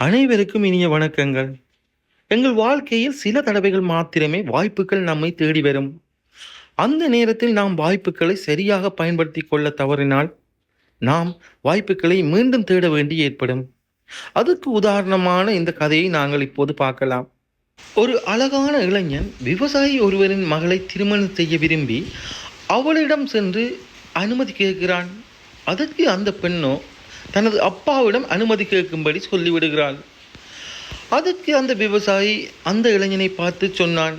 அனைவருக்கும் இனிய வணக்கங்கள். எங்கள் வாழ்க்கையில் சில தடவைகள் மாத்திரமே வாய்ப்புகள் நம்மை தேடி வரும். அந்த நேரத்தில் நாம் வாய்ப்புகளை சரியாக பயன்படுத்தி கொள்ள தவறினால் நாம் வாய்ப்புகளை மீண்டும் தேட வேண்டி ஏற்படும். அதுக்கு உதாரணமான இந்த கதையை நாங்கள் இப்போது பார்க்கலாம். ஒரு அழகான இளைஞன் விவசாயி ஒருவரின் மகளை திருமணம் செய்ய விரும்பி அவளிடம் சென்று அனுமதி கேட்கிறான். அதற்கு அந்த பெண்ணோ தனது அப்பாவிடம் அனுமதி கேட்கும்படி சொல்லிவிடுகிறாள். அதுக்கு அந்த விவசாயி அந்த இளைஞனை பார்த்து சொன்னான்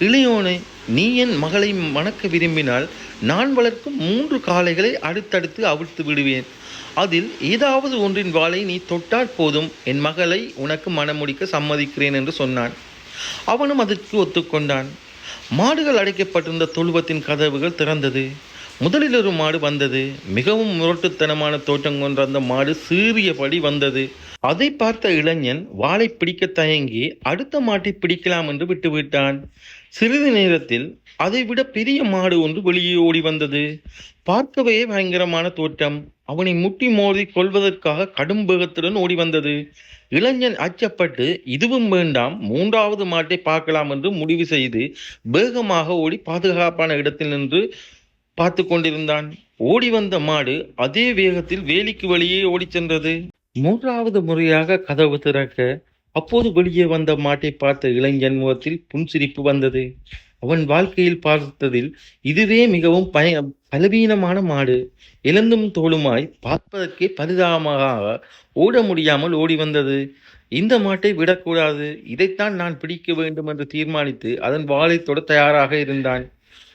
இளையோனே நீ என் மகளை மணக்க விரும்பினால் நான் வளர்க்கும் மூன்று காளைகளை அடுத்தடுத்து அவிழ்த்து விடுவேன். அதில் ஏதாவது ஒன்றின் வாளை நீ தொட்டால் போதும் என் மகளை உனக்கு மணமுடிக்க சம்மதிக்கிறேன் என்று சொன்னான். அவனும் அதற்கு ஒத்துக்கொண்டான். மாடுகள் அடைக்கப்பட்டிருந்த தொழுவத்தின் கதவுகள் திறந்தது. முதலில் ஒரு மாடு வந்தது. மிகவும் முரட்டுத்தனமான தோற்றம் கொண்ட அந்த மாடு சீறியபடி வந்தது. அதை பார்த்த இளைஞன் வாளை பிடிக்க தயங்கி அடுத்த மாட்டை பிடிக்கலாம் என்று விட்டுவிட்டான். சிறிது நேரத்தில் அதைவிட பெரிய மாடு ஒன்று வெளியே ஓடி வந்தது. பார்க்கவே பயங்கரமான தோற்றம். அவனை முட்டி மோதி கொள்வதற்காக கடும் வேகத்துடன் ஓடி வந்தது. இளைஞன் அச்சப்பட்டு இதுவும் வேண்டாம் மூன்றாவது மாட்டை பார்க்கலாம் என்று முடிவு செய்து வேகமாக ஓடி பாதுகாப்பான இடத்தில் நின்று பார்த்து கொண்டிருந்தான் ஓடி வந்த மாடு அதே வேகத்தில் வேலிக்கு வெளியே ஓடிச் சென்றது. மூன்றாவது முறையாக கதவு திறக்க அப்போது வெளியே வந்த மாட்டை பார்த்த இளைஞன் முகத்தில் புன்சிரிப்பு வந்தது. அவன் வாழ்க்கையில் பார்த்ததில் இதுவே மிகவும் பய பலவீனமான மாடு. இழந்தும் தோளுமாய் பார்ப்பதற்கே பரிதாபமாக ஓட முடியாமல் ஓடி வந்தது. இந்த மாட்டை விடக்கூடாது. இதைத்தான் நான் பிடிக்க வேண்டும் என்று தீர்மானித்து அதன் வாளை தொட தயாராக இருந்தான்.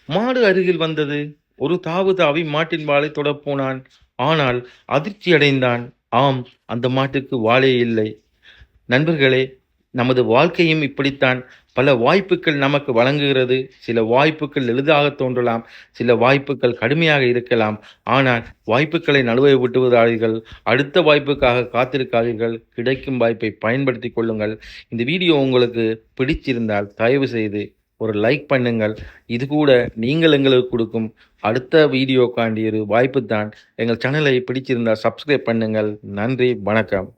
மாடு அருகில் வந்தது. ஒரு தாவு தாவி மாட்டின் வாளை தொடப்போனான் ஆனால் அதிர்ச்சி அடைந்தான். ஆம் அந்த மாட்டுக்கு வாளே இல்லை. நண்பர்களே நமது வாழ்க்கையும் இப்படித்தான். பல வாய்ப்புகள் நமக்கு வழங்குகிறது. சில வாய்ப்புகள் எளிதாக தோன்றலாம். சில வாய்ப்புகள் கடுமையாக இருக்கலாம். ஆனால் வாய்ப்புகளை நழுவை விட்டுவதாதீர்கள் அடுத்த வாய்ப்புக்காக காத்திருக்காதீர்கள். கிடைக்கும் வாய்ப்பை பயன்படுத்தி கொள்ளுங்கள். இந்த வீடியோ உங்களுக்கு பிடிச்சிருந்தால் தயவு செய்து ஒரு லைக் பண்ணுங்கள். இது கூட நீங்கள் எங்களுக்கு கொடுக்கும் அடுத்த வீடியோக்காண்டி ஒரு வாய்ப்பு தான் எங்கள் சேனலை பிடிச்சிருந்தால் சப்ஸ்கிரைப் பண்ணுங்கள். நன்றி வணக்கம்.